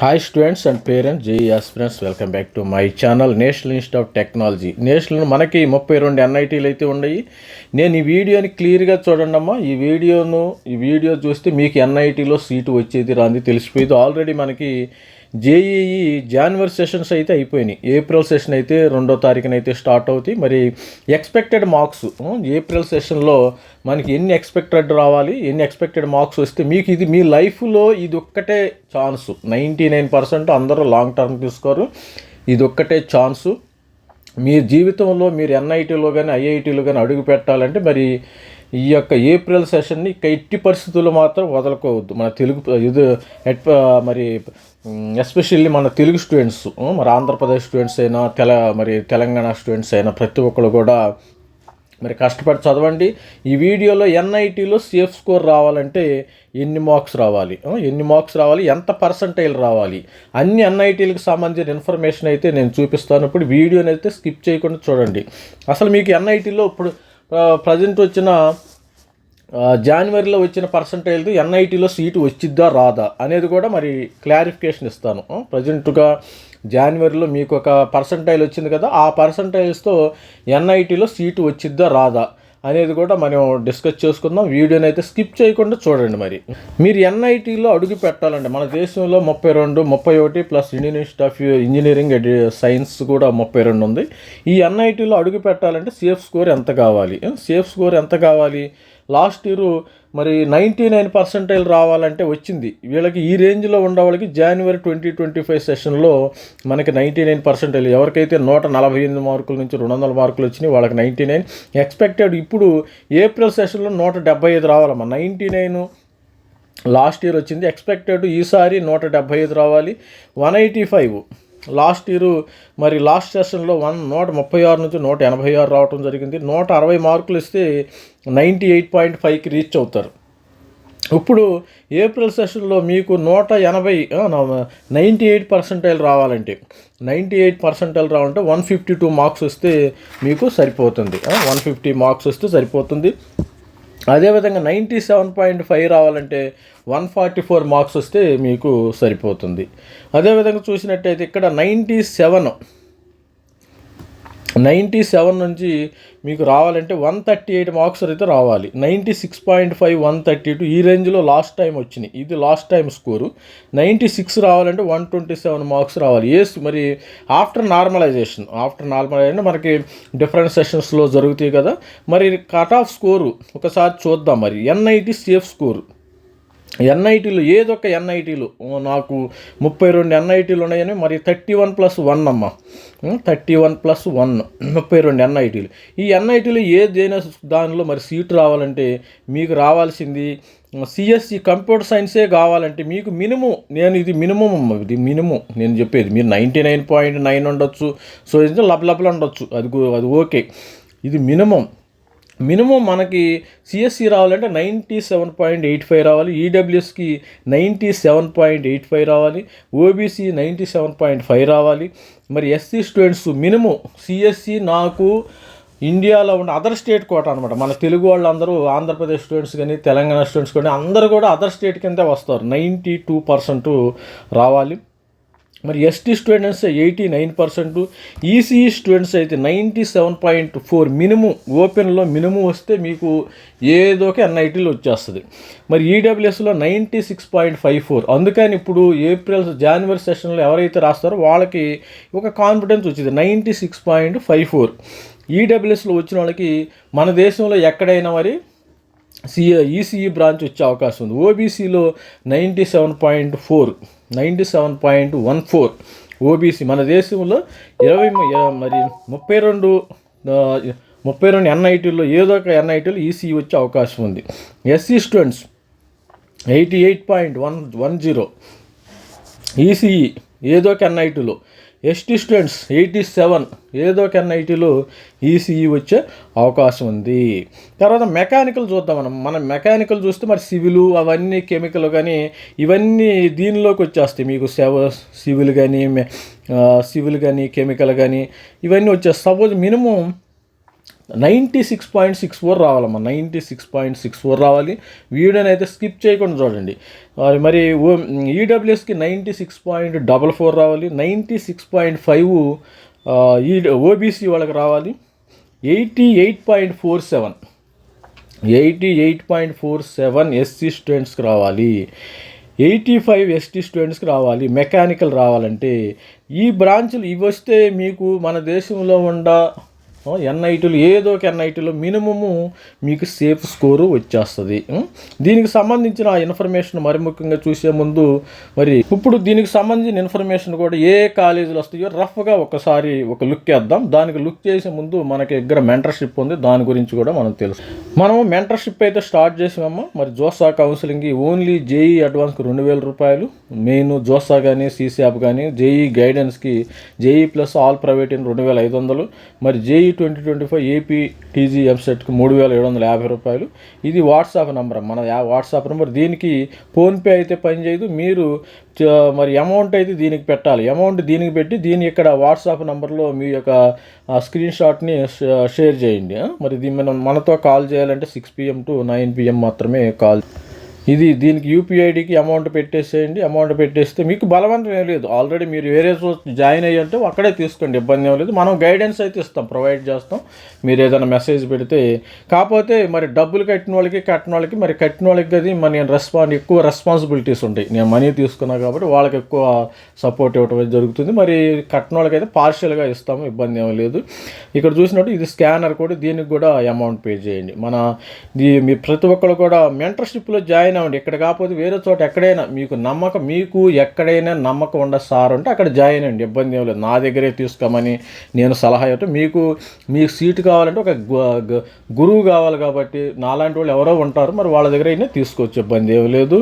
Hi students and parents JEE aspirants welcome back to my channel national institute of technology national మనకి ముప్పై రెండు ఎన్ఐటీలు అయితే ఉన్నాయి. నేను ఈ వీడియోని క్లియర్గా చూడండి అమ్మా. ఈ వీడియోను ఈ వీడియో చూస్తే మీకు ఎన్ఐటీలో సీటు వచ్చేది రాంది తెలిసిపోయింది. ఆల్రెడీ మనకి జేఈఈ జాన్వరి సెషన్స్ అయితే అయిపోయినాయి. ఏప్రిల్ సెషన్ అయితే రెండో తారీఖున అయితే స్టార్ట్ అవుతాయి. మరి ఎక్స్పెక్టెడ్ మార్క్స్ ఏప్రిల్ సెషన్లో మనకి ఎన్ని ఎక్స్పెక్టెడ్ రావాలి ఎన్ని ఎక్స్పెక్టెడ్ మార్క్స్ వస్తే మీకు ఇది మీ లైఫ్లో ఇది ఒక్కటే ఛాన్స్ నైంటీ నైన్ పర్సెంట్ అందరూ లాంగ్ టర్మ్ తీసుకోరు. ఇది ఒక్కటే ఛాన్సు మీ జీవితంలో మీరు ఎన్ఐటీలో కానీ ఐఐటీలో కానీ అడుగు పెట్టాలంటే మరి ఈ యొక్క ఏప్రిల్ సెషన్ని ఇక ఎట్టి పరిస్థితుల్లో మాత్రం వదలుకోవద్దు. మన తెలుగు ఇది మరి ఎస్పెషల్లీ మన తెలుగు స్టూడెంట్స్ మరి ఆంధ్రప్రదేశ్ స్టూడెంట్స్ అయినా తెల మరి తెలంగాణ స్టూడెంట్స్ అయినా ప్రతి ఒక్కరు కూడా మరి కష్టపడి చదవండి. ఈ వీడియోలో ఎన్ఐటీలో సేఫ్ స్కోర్ రావాలంటే ఎన్ని మార్క్స్ రావాలి? ఎన్ని మార్క్స్ రావాలి? ఎంత పర్సంటైల్ రావాలి? అన్ని ఎన్ఐటీలకు సంబంధించిన ఇన్ఫర్మేషన్ అయితే నేను చూపిస్తాను. ఇప్పుడు వీడియోని అయితే స్కిప్ చేయకుండా చూడండి. అసలు మీకు ఎన్ఐటీలో ఇప్పుడు ప్రజెంట్ వచ్చిన జనవరిలో వచ్చిన పర్సంటైల్ది ఎన్ఐటీలో సీటు వచ్చిద్దా రాదా అనేది కూడా మరి క్లారిఫికేషన్ ఇస్తాను. ప్రజెంట్గా జనవరిలో మీకు ఒక పర్సంటైల్ వచ్చింది కదా ఆ పర్సంటైల్స్తో ఎన్ఐటీలో సీటు వచ్చిద్దా రాదా అనేది కూడా మనం డిస్కస్ చేసుకుందాం. వీడియోని అయితే స్కిప్ చేయకుండా చూడండి మరి. మీరు ఎన్ఐటీలో అడుగు పెట్టాలండి మన దేశంలో ముప్పై రెండు ముప్పై ఒకటి plus Indian institute of engineering science కూడా ముప్పై రెండు ఉంది. ఈ ఎన్ఐటీలో అడుగు పెట్టాలంటే సేఫ్ స్కోర్ ఎంత కావాలి? సేఫ్ స్కోర్ ఎంత కావాలి? లాస్ట్ ఇయర్ మరి నైంటీ నైన్ పర్సెంటైల్ రావాలంటే వచ్చింది. వీళ్ళకి ఈ రేంజ్లో ఉన్న వాళ్ళకి జనవరి ట్వంటీ ట్వంటీ ఫైవ్ సెషన్లో మనకి నైంటీ నైన్ పర్సెంటైల్ ఎవరికైతే నూట నలభై ఎనిమిది మార్కుల నుంచి రెండు వందల మార్కులు వచ్చినాయి వాళ్ళకి నైంటీ నైన్. ఎక్స్పెక్టెడ్ ఇప్పుడు ఏప్రిల్ సెషన్లో నూట డెబ్బై ఐదు రావాలమ్మా. నైంటీ నైన్ లాస్ట్ ఇయర్ వచ్చింది. ఎక్స్పెక్టెడ్ ఈసారి నూట డెబ్బై ఐదు రావాలి. One eighty five last year మరి లాస్ట్ సెషన్లో వన్ నూట ముప్పై ఆరు నుంచి నూట ఎనభై ఆరు రావడం జరిగింది. నూట అరవై మార్కులు ఇస్తే నైంటీ ఎయిట్ పాయింట్ ఫైవ్కి రీచ్ అవుతారు. ఇప్పుడు ఏప్రిల్ సెషన్లో మీకు నూట ఎనభై నైంటీ ఎయిట్ పర్సెంటైల్ రావాలంటే నైంటీ ఎయిట్ పర్సెంటైల్ రావాలంటే వన్ ఫిఫ్టీ టూ మార్క్స్ వస్తే మీకు సరిపోతుంది. వన్ ఫిఫ్టీ మార్క్స్ వస్తే సరిపోతుంది. అదేవిధంగా నైంటీ సెవెన్ పాయింట్ ఫైవ్ రావాలంటే వన్ ఫార్టీ ఫోర్ మార్క్స్ వస్తే మీకు సరిపోతుంది. అదేవిధంగా చూసినట్టయితే ఇక్కడ నైంటీ సెవెన్ నైంటీ సెవెన్ నుంచి మీకు రావాలంటే వన్ థర్టీ ఎయిట్ మార్క్స్ అయితే రావాలి. Ninety six point five one thirty two ఈ రేంజ్లో లాస్ట్ టైం వచ్చినాయి. ఇది last time score. Ninety six రావాలంటే వన్ ట్వంటీ సెవెన్ మార్క్స్ రావాలి. ఎస్ మరి ఆఫ్టర్ నార్మలైజేషన్ ఆఫ్టర్ నార్మలైజేషన్ మనకి డిఫరెంట్ సెషన్స్లో జరుగుతాయి కదా. మరి కట్ ఆఫ్ స్కోరు ఒకసారి చూద్దాం మరి. NIT safe score. ఎన్ఐటీలు ఏదొక ఎన్ఐటీలు. నాకు ముప్పై రెండు ఎన్ఐటీలు ఉన్నాయని మరి థర్టీ వన్ ప్లస్ వన్ అమ్మ. థర్టీ వన్ ప్లస్ వన్ ముప్పై రెండు ఎన్ఐటీలు. ఈ ఎన్ఐటీలు ఏదైనా దానిలో మరి సీటు రావాలంటే మీకు రావాల్సింది సిఎస్సి కంప్యూటర్ సైన్సే కావాలంటే మీకు మినిమం నేను ఇది మినిమం అమ్మ ఇది మినిమం. నేను చెప్పేది మీరు నైంటీ నైన్ పాయింట్ నైన్ ఉండొచ్చు. సో ఇది లబ్ ఉండొచ్చు. అది అది ఓకే. ఇది మినిమం. మినిమం మనకి సిఎస్సి రావాలంటే ninety seven point eight five రావాలి ఈడబ్ల్యూఎస్కి ninety seven point eight five రావాలి OBC ninety seven point five రావాలి. మరి ఎస్సీ స్టూడెంట్స్ మినిమం సిఎస్సి నాకు ఇండియాలో ఉన్న అదర్ స్టేట్ కోట అనమాట మన తెలుగు వాళ్ళందరూ ఆంధ్రప్రదేశ్ స్టూడెంట్స్ కానీ తెలంగాణ స్టూడెంట్స్ కానీ అందరూ కూడా అదర్ స్టేట్ కిందే వస్తారు. నైంటీ టూ పర్సెంట్ రావాలి. మరి ST students eighty nine percent ECE students అయితే ninety seven point four minimum ఓపెన్లో మినిమం వస్తే మీకు ఏదో ఒక ఎన్ఐటీలు వచ్చేస్తుంది. మరి ఈడబ్ల్యూఎస్లో ninety six point five four. అందుకని ఇప్పుడు ఏప్రిల్ జనవరి సెషన్లో ఎవరైతే రాస్తారో వాళ్ళకి ఒక కాన్ఫిడెన్స్ వచ్చింది ninety six point five four. ఈడబ్ల్యూఎస్లో వచ్చిన వాళ్ళకి మన దేశంలో ఎక్కడైనా మరి సిఏ ఈసీఈ బ్రాంచ్ వచ్చే అవకాశం ఉంది. ఓబీసీలో ninety seven point four. Ninety seven point one four. OBC మన దేశంలో ఇరవై మరి ముప్పై రెండు ముప్పై రెండు ఎన్ఐటీల్లో ఏదో ఒక ఎన్ఐటీలో ఈసీఈ వచ్చే అవకాశం ఉంది. SC students eighty eight point one one zero. ECE ఏదో ఒక ఎన్ఐటీలో ఎస్టీ స్టూడెంట్స్ ఎయిటీ సెవెన్ ఏదో ఒక ఐటీలో ఈసీఈ వచ్చే అవకాశం ఉంది. తర్వాత మెకానికల్ చూద్దాం మనం. మనం మెకానికల్ చూస్తే మరి సివిలు అవన్నీ కెమికల్ కానీ ఇవన్నీ దీనిలోకి వచ్చేస్తాయి. మీకు సెవ సివిల్ కానీ సివిల్ కానీ కెమికల్ కానీ ఇవన్నీ వచ్చేస్తాయి. Suppose minimum ninety six point six four రావాలమ్మా ninety six point six four రావాలి. వీడియోని అయితే స్కిప్ చేయకుండా చూడండి. మరి మరి ఈడబ్ల్యూఎస్కి ninety six point double four రావాలి. నైంటీ సిక్స్ పాయింట్ ఫైవ్ ఈ ఓబీసీ వాళ్ళకి రావాలి. Eighty eight point four seven eighty eight point four seven SC స్టూడెంట్స్కి రావాలి. ఎయిటీ ఫైవ్ ఎస్టీ స్టూడెంట్స్కి రావాలి. మెకానికల్ రావాలంటే ఈ బ్రాంచ్లు ఇవి వస్తే మీకు మన దేశంలో ఉండ ఎన్ఐటీలు ఏదో ఒక ఎన్ఐటీలో మినిమము మీకు సేఫ్ స్కోరు వచ్చేస్తుంది. దీనికి సంబంధించిన ఆ ఇన్ఫర్మేషన్ మరి ముఖ్యంగా చూసే ముందు మరి ఇప్పుడు దీనికి సంబంధించిన ఇన్ఫర్మేషన్ కూడా ఏ కాలేజీలు వస్తాయో రఫ్గా ఒకసారి ఒక లుక్ వేద్దాం. దానికి లుక్ చేసే ముందు మనకి దగ్గర మెంటర్షిప్ ఉంది. దాని గురించి కూడా మనం తెలుసు. మనం మెంటర్షిప్ అయితే స్టార్ట్ చేసామమ్మా మరి జోసా కౌన్సిలింగ్కి ఓన్లీ జేఈ అడ్వాన్స్కి రెండు వేల రూపాయలు. మెయిన్ జోసా కానీ సీసీఆప్ కానీ JEE గైడెన్స్కి JEE plus all private in రెండు వేల ఐదు వందలు. మరి JEE twenty twenty five AP TG ఎంసెట్కి మూడు వేల ఏడు వందల యాభై రూపాయలు. ఇది వాట్సాప్ నెంబర్ మన యా- వాట్సాప్ నెంబర్. దీనికి ఫోన్పే అయితే పనిచేయదు మీరు మరి అమౌంట్ అయితే దీనికి పెట్టాలి. అమౌంట్ దీనికి పెట్టి దీని ఇక్కడ వాట్సాప్ నెంబర్లో మీ యొక్క స్క్రీన్ షాట్ని షేర్ చేయండి. మరి దీన్ని మనం మనతో కాల్ చేయాలంటే six PM to nine PM మాత్రమే కాల్ ఇది దీనికి యూపీఐడికి అమౌంట్ పెట్టేసేయండి. అమౌంట్ పెట్టేస్తే మీకు బలవంతం ఏం లేదు. ఆల్రెడీ మీరు వేరే చోట జాయిన్ అయ్యి అంటే అక్కడే తీసుకోండి. ఇబ్బంది ఏం లేదు. మనం గైడెన్స్ అయితే ఇస్తాం. ప్రొవైడ్ చేస్తాం. మీరు ఏదైనా మెసేజ్ పెడితే కాకపోతే మరి డబ్బులు కట్టిన వాళ్ళకి కట్టిన వాళ్ళకి మరి కట్టిన వాళ్ళకి అది మరి నేను రెస్పాండ్ ఎక్కువ రెస్పాన్సిబిలిటీస్ ఉంటాయి. నేను మనీ తీసుకున్నా కాబట్టి వాళ్ళకి ఎక్కువ సపోర్ట్ ఇవ్వటం జరుగుతుంది. మరి కట్టిన వాళ్ళకి అయితే పార్షియల్గా ఇస్తాము. ఇబ్బంది ఏం లేదు. ఇక్కడ చూసినట్టు ఇది స్కానర్ కూడా దీనికి కూడా అమౌంట్ పే చేయండి. మన దీ మీ ప్రతి ఒక్కరు కూడా మెంటర్షిప్లో జాయిన్ అవ్వండి ఇక్కడ కాకపోతే వేరే చోట ఎక్కడైనా మీకు నమ్మకం మీకు ఎక్కడైనా నమ్మకం ఉండ సార్ ఉంటే అక్కడ జాయిన్ అండి ఇబ్బంది ఏం లేదు. నా దగ్గరే తీసుకోమని నేను సలహా ఇవ్వటం. మీకు మీకు సీటు కావాలంటే ఒక గురువు కావాలి కాబట్టి నాలాంటి వాళ్ళు ఎవరో ఉంటారు. మరి వాళ్ళ దగ్గర అయినా తీసుకోవచ్చు. ఇబ్బంది ఏం లేదు.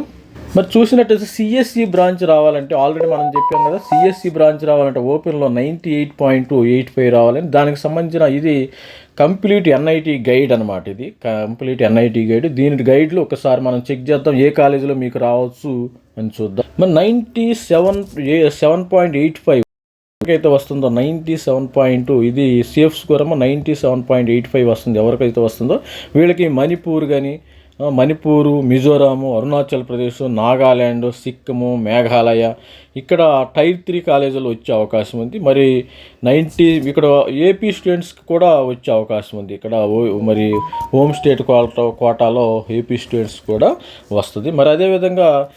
మరి చూసినట్టయితే సిఎస్సి బ్రాంచ్ రావాలంటే ఆల్రెడీ మనం చెప్పాం కదా సిఎస్సి బ్రాంచ్ రావాలంటే ఓపెన్లో ninety eight point two eight five రావాలని దానికి సంబంధించిన ఇది కంప్లీట్ ఎన్ఐటి గైడ్ అనమాట ఇది. Complete NIT guide. దీని గైడ్లో ఒకసారి మనం చెక్ చేద్దాం. ఏ కాలేజీలో మీకు రావచ్చు అని చూద్దాం. మరి ninety seven seven point eight five ఎవరికైతే వస్తుందో నైంటీ సెవెన్ పాయింట్ ఇది సేఫ్ స్కోర్ ఏమో ninety seven point eight five వస్తుంది. ఎవరికైతే వస్తుందో వీళ్ళకి మణిపూర్ కానీ మణిపూరు మిజోరాము అరుణాచల్ ప్రదేశ్ నాగాల్యాండ్ సిక్కిము మేఘాలయ ఇక్కడ టైర్ త్రీ కాలేజీలో వచ్చే అవకాశం ఉంది. మరి నైంటీ ఇక్కడ ఏపీ స్టూడెంట్స్కి కూడా వచ్చే అవకాశం ఉంది. ఇక్కడ ఓ- మరి హోమ్ స్టేట్ కోటా కోటాలో ఏపీ స్టూడెంట్స్ కూడా వస్తుంది. మరి అదేవిధంగా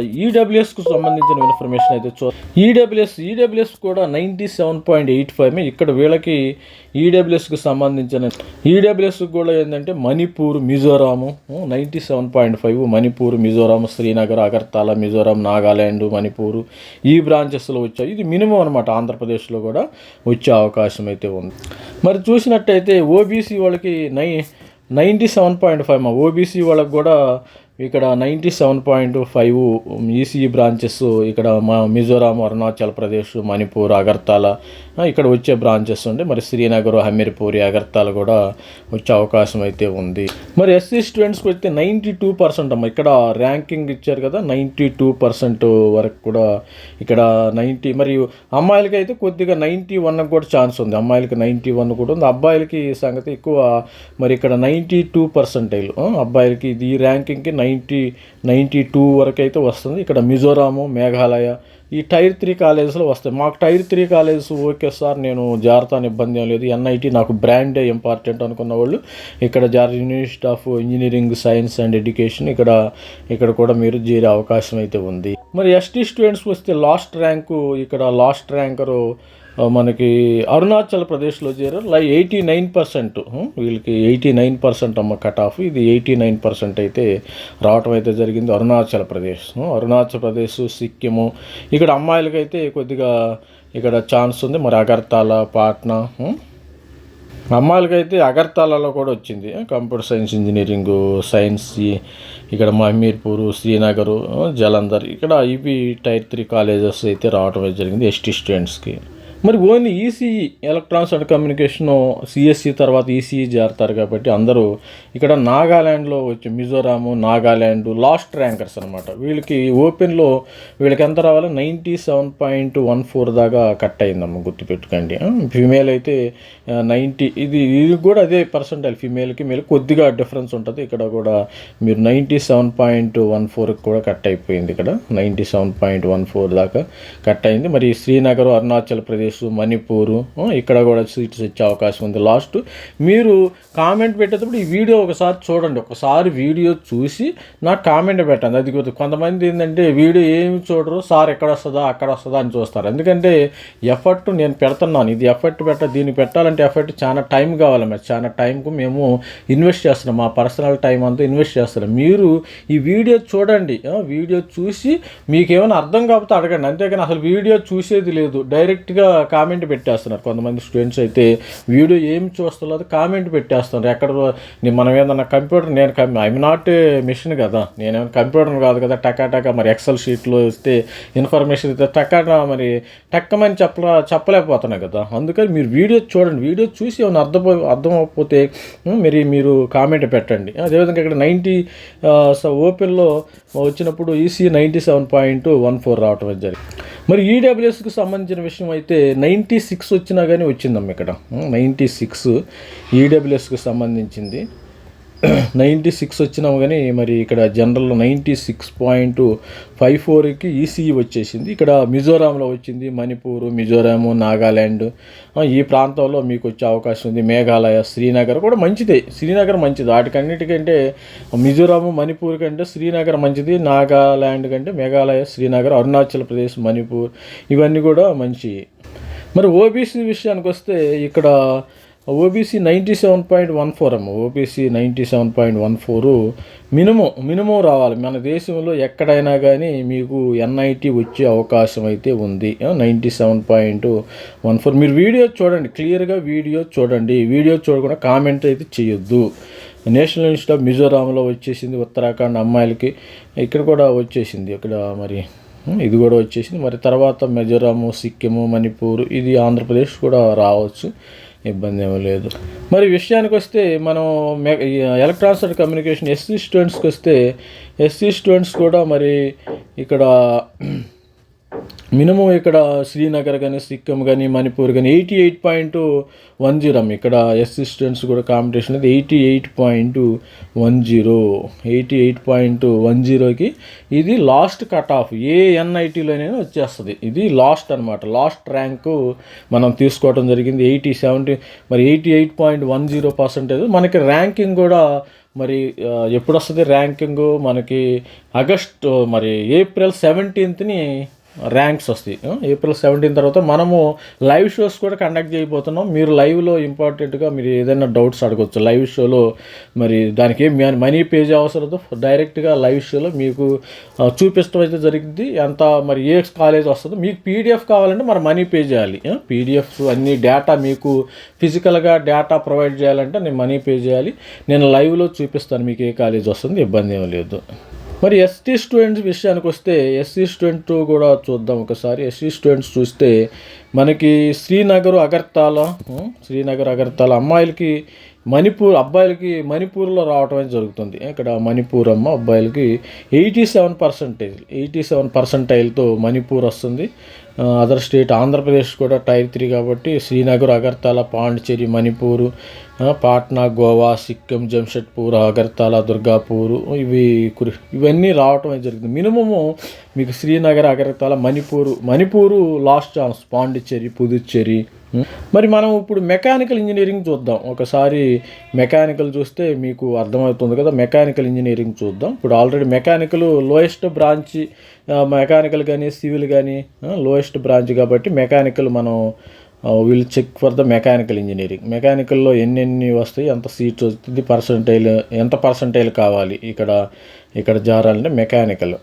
ఈడబ్ల్యూఎస్కు సంబంధించిన ఇన్ఫర్మేషన్ అయితే చూ ఈడబ్ల్యూఎస్ ఈడబ్ల్యూఎస్ కూడా ninety seven point eight five ఇక్కడ వీళ్ళకి ఈడబ్ల్యూఎస్కి సంబంధించిన ఈడబ్ల్యూఎస్ కూడా ఏంటంటే Manipur Mizoram ninety seven point five Manipur Mizoram Srinagar Agartala Mizoram Nagaland Manipur ఈ బ్రాంచెస్లో వచ్చాయి. ఇది మినిమం అనమాట ఆంధ్రప్రదేశ్లో కూడా. వచ్చే అవకాశం అయితే ఉంది. మరి చూసినట్టయితే ఓబీసీ వాళ్ళకి నై నైంటీ సెవెన్ పాయింట్ ఫైవ్ మా ఓబీసీ వాళ్ళకి కూడా ఇక్కడ ninety seven point five EC branches ఇక్కడ మా మిజోరాం అరుణాచల్ ప్రదేశ్ మణిపూర్ అగర్తాల ఇక్కడ వచ్చే బ్రాంచెస్ ఉంటే మరి శ్రీనగర్ హమీర్పూరి అగర్తాల కూడా వచ్చే అవకాశం అయితే ఉంది. మరి ఎస్సీ స్టూడెంట్స్కి వస్తే నైంటీ టూ పర్సెంట్ అమ్మ ఇక్కడ ర్యాంకింగ్ ఇచ్చారు కదా నైంటీ టూ పర్సెంట్ వరకు కూడా ఇక్కడ నైంటీ మరియు అమ్మాయిలకి అయితే కొద్దిగా నైంటీ వన్ కూడా ఛాన్స్ ఉంది. అమ్మాయిలకి నైంటీ వన్ కూడా ఉంది. అబ్బాయిలకి సంగతి ఎక్కువ మరి ఇక్కడ నైంటీ టూ పర్సెంటైల్ అబ్బాయిలకి ఇది ఈ ర్యాంకింగ్కి నైంటీ నైంటీ టూ వరకు అయితే వస్తుంది. ఇక్కడ మిజోరాము మేఘాలయ ఈ టైర్ త్రీ కాలేజెస్లో వస్తాయి. మాకు tier three colleges okay sir నేను జాగ్రత్త ఇబ్బంది ఏం లేదు. ఎన్ఐటి నాకు బ్రాండే ఇంపార్టెంట్ అనుకున్న వాళ్ళు ఇక్కడ jar university of engineering science and education ఇక్కడ ఇక్కడ కూడా మీరు చేరే అవకాశం అయితే ఉంది. మరి ఎస్టీ స్టూడెంట్స్ వస్తే లాస్ట్ ర్యాంకు ఇక్కడ లాస్ట్ ర్యాంకరు మనకి అరుణాచల్ ప్రదేశ్లో చేరారు. లై ఎయిటీ నైన్ పర్సెంట్ వీళ్ళకి ఎయిటీ నైన్ పర్సెంట్ అమ్మ కట్ ఆఫ్ ఇది ఎయిటీ నైన్ పర్సెంట్ అయితే రావటం అయితే జరిగింది అరుణాచల్ ప్రదేశ్. అరుణాచల్ ప్రదేశ్ సిక్కిము ఇక్కడ అమ్మాయిలకైతే కొద్దిగా ఇక్కడ ఛాన్స్ ఉంది. మరి అగర్తాల పాట్నా అమ్మాయిలకైతే అగర్తాలలో కూడా వచ్చింది. కంప్యూటర్ సైన్స్ ఇంజనీరింగ్ సైన్స్ ఇక్కడ మహమీర్పూర్ శ్రీనగర్ జలంధర్ ఇక్కడ ఇవి టైర్ త్రీ కాలేజెస్ అయితే రావడం అయితే జరిగింది. ఎస్టీ స్టూడెంట్స్కి. మరి only ECE electronics and communication CSE తర్వాత ఈసీఈ చేరతారు కాబట్టి అందరూ ఇక్కడ నాగాల్యాండ్లో వచ్చి మిజోరాము నాగాల్యాండ్ లాస్ట్ ర్యాంకర్స్ అనమాట వీళ్ళకి ఓపెన్లో వీళ్ళకి ఎంత రావాలి? Ninety seven point one four దాకా కట్ అయిందమ్మ గుర్తుపెట్టుకోండి. ఫీమేల్ అయితే నైంటీ ఇది ఇది కూడా అదే పర్సంటైల్ ఫీమేల్కి మేల్. కొద్దిగా డిఫరెన్స్ ఉంటుంది. ఇక్కడ కూడా మీరు నైంటీ సెవెన్ పాయింట్ వన్ ఫోర్కి కూడా కట్ అయిపోయింది ఇక్కడ. Ninety seven point one four దాకా కట్ అయింది. మరి శ్రీనగర్ అరుణాచల్ ప్రదేశ్ మణిపూర్ ఇక్కడ కూడా సీట్స్ వచ్చే అవకాశం ఉంది. లాస్ట్ మీరు కామెంట్ పెట్టేటప్పుడు ఈ వీడియో ఒకసారి చూడండి. ఒకసారి వీడియో చూసి నాకు కామెంట్ పెట్టండి. అది కొంతమంది ఏంటంటే వీడియో ఏమి చూడరు సార్ ఎక్కడ వస్తుందా అక్కడ వస్తుందా అని చూస్తారు. ఎందుకంటే ఎఫర్ట్ నేను పెడుతున్నాను. ఇది ఎఫర్ట్ పెట్ట దీన్ని పెట్టాలంటే ఎఫర్ట్ చాలా టైం కావాలి మరి. చాలా టైంకు మేము ఇన్వెస్ట్ చేస్తున్నాం. మా పర్సనల్ టైం అంతా ఇన్వెస్ట్ చేస్తున్నాం. మీరు ఈ వీడియో చూడండి. వీడియో చూసి మీకు ఏమైనా అర్థం కాకపోతే అడగండి. అంతేగాని అసలు వీడియో చూసేది లేదు. డైరెక్ట్గా కామెంట్ పెట్టేస్తున్నారు. కొంతమంది స్టూడెంట్స్ అయితే వీడియో ఏం చూస్తలేదు కామెంట్ పెట్టేస్తున్నారు. ఎక్కడ మనం ఏదన్నా కంప్యూటర్ నేను ఐఎమ్ నాట్ మిషన్ కదా. నేనేమైనా కంప్యూటర్ కాదు కదా టకాటకా మరి ఎక్సెల్ షీట్లో ఇస్తే ఇన్ఫర్మేషన్ ఇస్తే టకా మరి టక్కమని చెప్ప చెప్పలేకపోతున్నాయి కదా. అందుకని మీరు వీడియో చూడండి. వీడియో చూసి ఏమైనా అర్థం అర్థం అవ్వకపోతే మరి మీరు కామెంట్ పెట్టండి. అదేవిధంగా ఇక్కడ నైంటీ ఓపెన్లో వచ్చినప్పుడు EC ninety seven point one four రావటం జరిగింది. మరి ఈడబ్ల్యూఎస్కి సంబంధించిన విషయం అయితే నైంటీ సిక్స్ వచ్చినా కానీ వచ్చిందమ్మ ఇక్కడ. నైంటీ సిక్స్ ఈడబ్ల్యూఎస్కి సంబంధించింది. నైంటీ సిక్స్ వచ్చినాము కానీ మరి ఇక్కడ జనరల్లో నైంటీ సిక్స్ పాయింట్ ఫైవ్ ఫోర్కి ఈసీఈ వచ్చేసింది. ఇక్కడ మిజోరాంలో వచ్చింది మణిపూర్ మిజోరాము నాగాల్యాండ్ ఈ ప్రాంతంలో మీకు వచ్చే అవకాశం ఉంది. మేఘాలయ శ్రీనగర్ కూడా మంచిదే. శ్రీనగర్ మంచిది. వాటికన్నిటికంటే మిజోరాము మణిపూర్ కంటే శ్రీనగర్ మంచిది. నాగాల్యాండ్ కంటే మేఘాలయ శ్రీనగర్ అరుణాచల్ ప్రదేశ్ మణిపూర్ ఇవన్నీ కూడా మంచి మరి ఓబీసీ విషయానికి వస్తే ఇక్కడ OBC ninety seven point one four అమ్మ. OBC ninety seven point one four minimum minimum రావాలి. మన దేశంలో ఎక్కడైనా కానీ మీకు ఎన్ఐటి వచ్చే అవకాశం అయితే ఉంది. Ninety seven point one four మీరు వీడియో చూడండి. క్లియర్గా వీడియో చూడండి. వీడియో చూడకుండా కామెంట్ అయితే చేయొద్దు. నేషనల్ ఇన్స్టిట్యూట్ ఆఫ్ మిజోరాంలో వచ్చేసింది ఉత్తరాఖండ్ అమ్మాయిలకి. ఇక్కడ కూడా వచ్చేసింది. ఇక్కడ మరి ఇది కూడా వచ్చేసింది. మరి తర్వాత మిజోరాము సిక్కిము మణిపూర్ ఇది ఆంధ్రప్రదేశ్ కూడా రావచ్చు. ఇబ్బంది ఏమీ లేదు. మరి విషయానికి వస్తే మనం ఎలక్ట్రానిక్స్ అండ్ కమ్యూనికేషన్ ఎస్సీ స్టూడెంట్స్కి వస్తే ఎస్సీ స్టూడెంట్స్ కూడా మరి ఇక్కడ మినిమం ఇక్కడ శ్రీనగర్ కానీ సిక్కిం కానీ మణిపూర్ కానీ eighty eight point one zero ఇక్కడ ఎస్సీ స్టూడెంట్స్ కూడా కాంపిటీషన్ అది eighty eight point one zero. Eighty eight point one జీరోకి ఇది లాస్ట్ కట్ ఆఫ్. ఏ ఎన్ఐటీలోనైనా వచ్చేస్తుంది. ఇది లాస్ట్ అనమాట లాస్ట్ ర్యాంకు మనం తీసుకోవడం జరిగింది. Eighty seventy. మరి eighty eight point one zero percentage. మనకి ర్యాంకింగ్ కూడా మరి ఎప్పుడు వస్తుంది ర్యాంకింగ్? మనకి ఆగస్ట్ మరి ఏప్రిల్ సెవెంటీన్త్ని ర్యాంక్స్ వస్తాయి. ఏప్రిల్ సెవెంటీన్ తర్వాత మనము లైవ్ షోస్ కూడా కండక్ట్ చేయబోతున్నాం. మీరు లైవ్లో ఇంపార్టెంట్గా మీరు ఏదైనా డౌట్స్ అడగవచ్చు లైవ్ షోలో మరి దానికి ఏం మనీ పే అవసరం డైరెక్ట్గా లైవ్ షోలో మీకు చూపిస్తూ అయితే జరిగింది. ఎంత మరి ఏ కాలేజ్ వస్తుందో మీకు పీడిఎఫ్ కావాలంటే మరి మనీ పే చేయాలి. పీడిఎఫ్ అన్ని డేటా మీకు ఫిజికల్గా డేటా ప్రొవైడ్ చేయాలంటే నేను మనీ పే చేయాలి. నేను లైవ్లో చూపిస్తాను మీకు ఏ కాలేజ్ వస్తుంది ఇబ్బంది ఏం లేదు. మరి ఎస్టీ స్టూడెంట్స్ విషయానికి వస్తే ఎస్సీ స్టూడెంట్ కూడా చూద్దాం ఒకసారి. ఎస్సీ స్టూడెంట్స్ చూస్తే మనకి శ్రీనగర్ అగర్తాల శ్రీనగర్ అగర్తాల అమ్మాయిలకి మణిపూర్ అబ్బాయిలకి మణిపూర్లో రావటం అనేది జరుగుతుంది. ఇక్కడ మణిపూర్ అమ్మ అబ్బాయిలకి eighty seven percentage eighty seven పర్సంటైల్తో Manipur వస్తుంది. అదర్ స్టేట్ ఆంధ్రప్రదేశ్ కూడా టైర్ త్రీ కాబట్టి శ్రీనగర్ అగర్తల పాండిచేరి మణిపూర్ పాట్నా గోవా సిక్కిం జంషెడ్పూర్ అగర్తాల దుర్గాపూర్ ఇవి ఇవన్నీ రావటం అనేది జరిగింది మినిమము మీకు శ్రీనగర్ అగర్తల మణిపూర్ మణిపూరు లాస్ట్ ఛాన్స్ పాండిచ్చేరి పుదుచ్చేరి మరి మనం ఇప్పుడు మెకానికల్ ఇంజనీరింగ్ చూద్దాం. ఒకసారి మెకానికల్ చూస్తే మీకు అర్థమవుతుంది కదా మెకానికల్ ఇంజనీరింగ్ చూద్దాం. ఇప్పుడు already mechanical lowest branch mechanical కానీ సివిల్ కానీ లోయెస్ట్ బ్రాంచ్ కాబట్టి మెకానికల్ మనం will check for the mechanical engineering మెకానికల్లో ఎన్నెన్ని వస్తాయి ఎంత సీట్స్ వస్తుంది పర్సంటైల్ ఎంత పర్సంటైల్ కావాలి ఇక్కడ ఇక్కడ జారాలంటే mechanical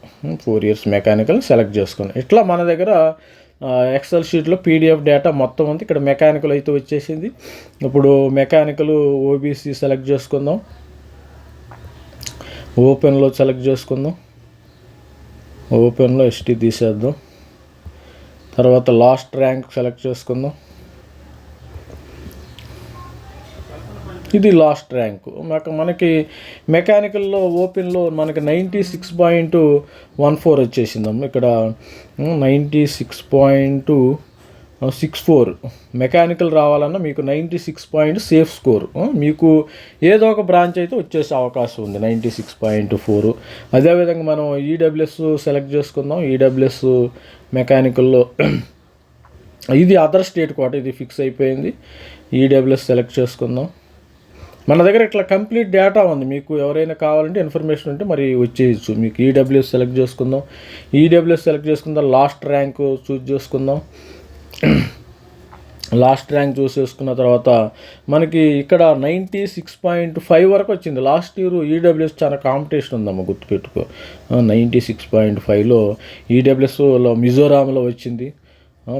four years mechanical select చేసుకుని ఇట్లా మన దగ్గర ఎక్సెల్ షీట్లో పీడిఎఫ్ డేటా మొత్తం ఉంది. ఇక్కడ మెకానికల్ అయితే వచ్చేసింది. ఇప్పుడు మెకానికల్ ఓబీసీ సెలెక్ట్ చేసుకుందాం. ఓపెన్లో సెలెక్ట్ చేసుకుందాం. ఓపెన్లో ఎస్టీ తీసేద్దాం. తర్వాత లాస్ట్ ర్యాంక్ సెలెక్ట్ చేసుకుందాం. ఇది లాస్ట్ ర్యాంకు. మాకు మనకి మెకానికల్లో ఓపెన్లో మనకి ninety six point one four వచ్చేసిందమ్మ. ఇక్కడ ninety six point six four. Mechanical రావాలన్నా మీకు ninety six point safe score. మీకు ఏదో ఒక బ్రాంచ్ అయితే వచ్చేసే అవకాశం ఉంది నైంటీ సిక్స్ పాయింట్ ఫోర్. అదేవిధంగా మనం ఈడబ్ల్యూఎస్ సెలెక్ట్ చేసుకుందాం. ఈడబ్ల్యూఎస్ మెకానికల్లో ఇది అదర్ స్టేట్ కోట ఇది ఫిక్స్ అయిపోయింది. ఈడబ్ల్యూఎస్ సెలెక్ట్ చేసుకుందాం. మన దగ్గర ఇట్లా కంప్లీట్ డేటా ఉంది. మీకు ఎవరైనా కావాలంటే ఇన్ఫర్మేషన్ ఉంటే మరి వచ్చేయచ్చు. మీకు ఈడబ్ల్యూఎస్ సెలెక్ట్ చేసుకుందాం. ఈడబ్ల్యూఎస్ సెలెక్ట్ చేసుకుందాం. లాస్ట్ ర్యాంక్ చూస్ చేసుకుందాం. లాస్ట్ ర్యాంక్ చూసేసుకున్న తర్వాత మనకి ఇక్కడ నైంటీ సిక్స్ పాయింట్ ఫైవ్ వరకు వచ్చింది. లాస్ట్ ఇయర్ ఈడబ్ల్యూఎస్ చాలా కాంపిటీషన్ ఉందమ్మ గుర్తుపెట్టుకో. నైంటీ సిక్స్ పాయింట్ ఫైవ్లో ఈడబ్ల్యూఎస్లో మిజోరాంలో వచ్చింది.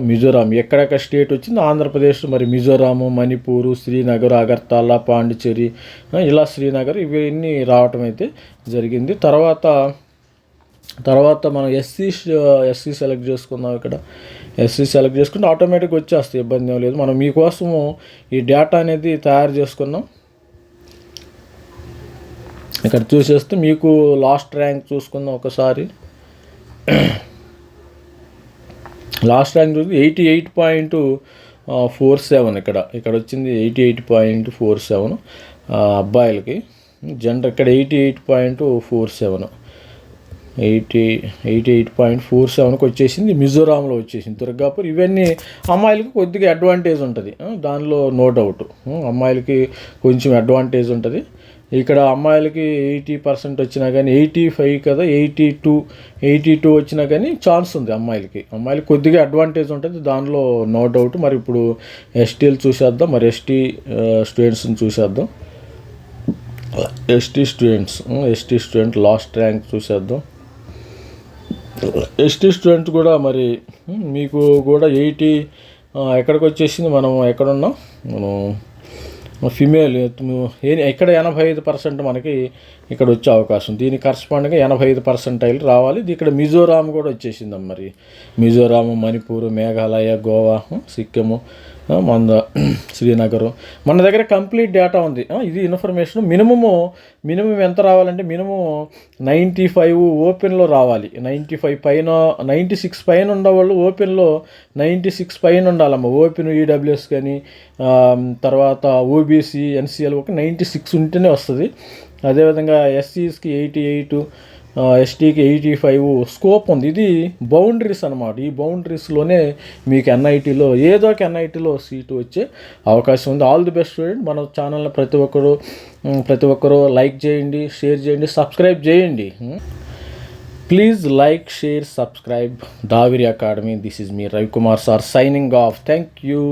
మిజోరాం. ఎక్కడెక్కడ స్టేట్ వచ్చింది ఆంధ్రప్రదేశ్ మరి మిజోరాము మణిపూరు శ్రీనగర్ అగర్తల పాండిచ్చేరి ఇలా శ్రీనగర్ ఇవన్నీ రావటం అయితే జరిగింది. తర్వాత తర్వాత మనం ఎస్సీ ఎస్సీ సెలెక్ట్ చేసుకుందాం ఇక్కడ. ఎస్సీ సెలెక్ట్ చేసుకుంటే ఆటోమేటిక్గా వచ్చేస్తాయి ఇబ్బంది ఏం లేదు. మనం మీకోసము ఈ డేటా అనేది తయారు చేసుకున్నాం ఇక్కడ చూసేస్తే మీకు లాస్ట్ ర్యాంక్ చూసుకుందాం ఒకసారి. లాస్ట్ ర్యాంక్ చూసి eighty eight point four seven ఇక్కడ. ఇక్కడ వచ్చింది eighty eight point four seven అబ్బాయిలకి. జెండర్ ఇక్కడ eighty eight point four seven. Eighty eighty eight point four సెవెన్కి వచ్చేసింది. మిజోరాంలో వచ్చేసింది. దుర్గాపూర్ ఇవన్నీ అమ్మాయిలకి కొద్దిగా అడ్వాంటేజ్ ఉంటుంది. దానిలో నో డౌట్ అమ్మాయిలకి కొంచెం అడ్వాంటేజ్ ఉంటుంది. ఇక్కడ అమ్మాయిలకి ఎయిటీ పర్సెంట్ వచ్చినా కానీ ఎయిటీ ఫైవ్ కదా ఎయిటీ టూ ఎయిటీ టూ వచ్చినా కానీ ఛాన్స్ ఉంది అమ్మాయిలకి. అమ్మాయిలకి కొద్దిగా అడ్వాంటేజ్ ఉంటుంది దానిలో నో డౌట్. మరి ఇప్పుడు ఎస్టీలు చూసేద్దాం. మరి ఎస్టీ స్టూడెంట్స్ని చూసేద్దాం. ST students ST student last rank చూసేద్దాం. ఎస్టీ స్టూడెంట్ కూడా మరి మీకు కూడా ఎయిటీ ఎక్కడికి వచ్చేసింది? మనం ఎక్కడున్నాం? మనం ఫిమేల్ ఇక్కడ ఎనభై ఐదు పర్సెంట్ మనకి ఇక్కడ వచ్చే అవకాశం. దీనికి కరస్పాండింగ్గా ఎనభై ఐదు పర్సెంటైల్ రావాలి. ఇది ఇక్కడ మిజోరాం కూడా వచ్చేసింది మరి. మిజోరాము మణిపూర్ మేఘాలయ గోవా సిక్కిము మన శ్రీనగరం. మన దగ్గర కంప్లీట్ డేటా ఉంది. ఇది ఇన్ఫర్మేషన్ మినిమము మినిమం ఎంత రావాలంటే మినిమం నైంటీ ఫైవ్ ఓపెన్లో రావాలి. నైంటీ ఫైవ్ పైన నైంటీ సిక్స్ పైన ఉండేవాళ్ళు ఓపెన్లో నైంటీ సిక్స్ పైన ఉండాలమ్మ. ఓపెన్ ఈడబ్ల్యూఎస్ కానీ తర్వాత ఓబీసీ ఎన్సీఎల్ ఒక నైంటీ సిక్స్ ఉంటేనే వస్తుంది. అదేవిధంగా ఎస్సీస్కి ఎయిటీ ఎయిట్ ఎస్టీకి ఎయిటీ ఫైవ్ స్కోప్ ఉంది. ఇది బౌండరీస్ అనమాట ఈ బౌండరీస్లోనే మీకు ఎన్ఐటీలో ఏదో ఒక ఎన్ఐటీలో సీటు వచ్చే అవకాశం ఉంది. ఆల్ ది బెస్ట్ స్టూడెంట్ మన ఛానల్ని ప్రతి ఒక్కరు ప్రతి ఒక్కరు లైక్ చేయండి షేర్ చేయండి సబ్స్క్రైబ్ చేయండి. Please like share subscribe Daviri academy this is me Ravikumar sir signing off thank you